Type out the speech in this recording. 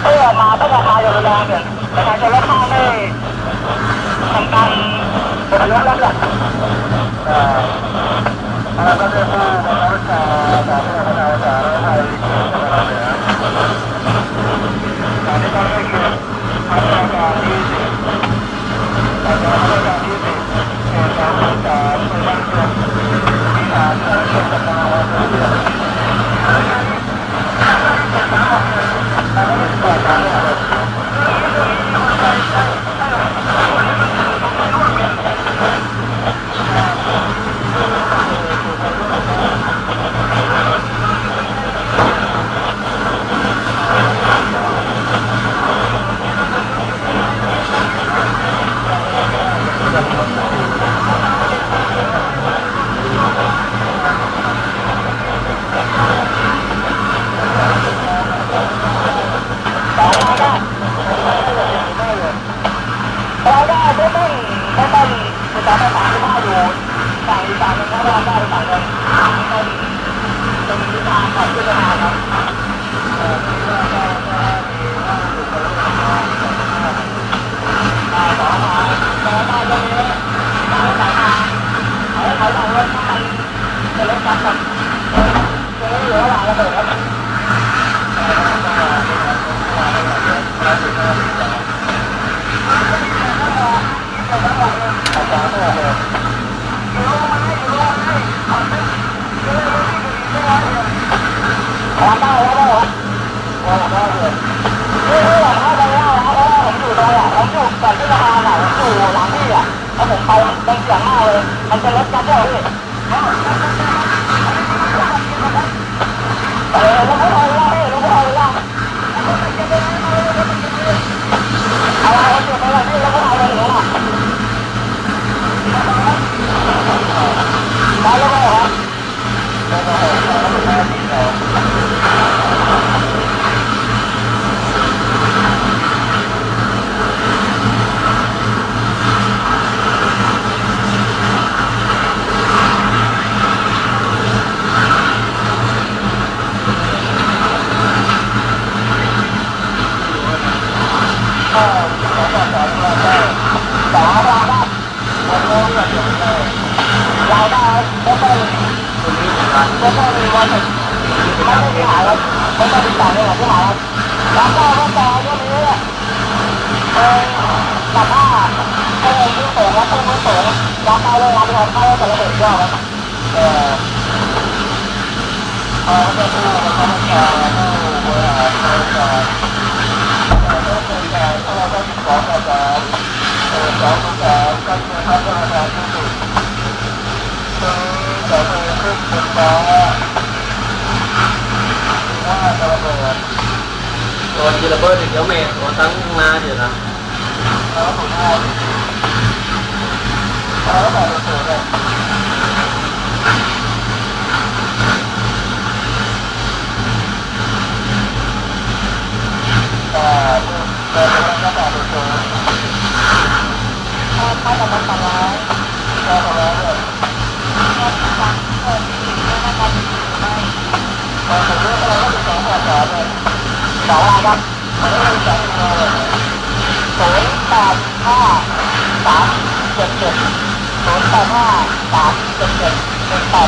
เพื่อมาต้องราคาอย่างแรงเนี่ยประชาชนรถข้างไม่ทำการเปิดรื่องแล้วเนี่ยอะไรก็ ภาษาภาษาที่ว่าอยู่ฝั่งอีสานนะครับเราได้ฝั่งเลยเป็นเป็นวิชาก่อนที่จะมาครับเขาเอารถมาจะรถจักรกับจะรถเหลือหลังระเบิดครับ ความได้แล้วก็ความได้เลยนี่คือหลังเข้าไปแล้วนะเพราะว่าผมอยู่ตรงอะผมอยู่ก่อนที่จะมาอะผมอยู่หลังที่อะแล้วผม ไปเป็นเสียงมากเลย มันจะรถกันด้วยพี่เออรถเขาเอาละรถเขาเอาละเอาละเอาจุดไปเลยพี่รถเขาเอาเลยเหรอได้แล้วเหรอ เเออสองการการเมืองพัฒนาที่สุด จะไปขึ้นบนฟ้าว่าจะระเบิด ตัวจะระเบิดอีกแล้วแม่ตัวตั้งนาเดี๋ยวนะ แล้วผมเอาแล้วแบบระเบิดเลยแต่แต่ก็แบบระเบิด ถ้าถ้าจะมันทำร้ายก็ทำร้ายเลยเราถึงเรื่องอะไรก็เป็นสองแบบสาเลยสองอะไรครับไม่ได้เป็นสองหัวเลยศูนย์แปดห้าสามเจ็ดเจ็ดศูนย์แปดห้าสามเจ็ดเจ็ดหนึ่งแปด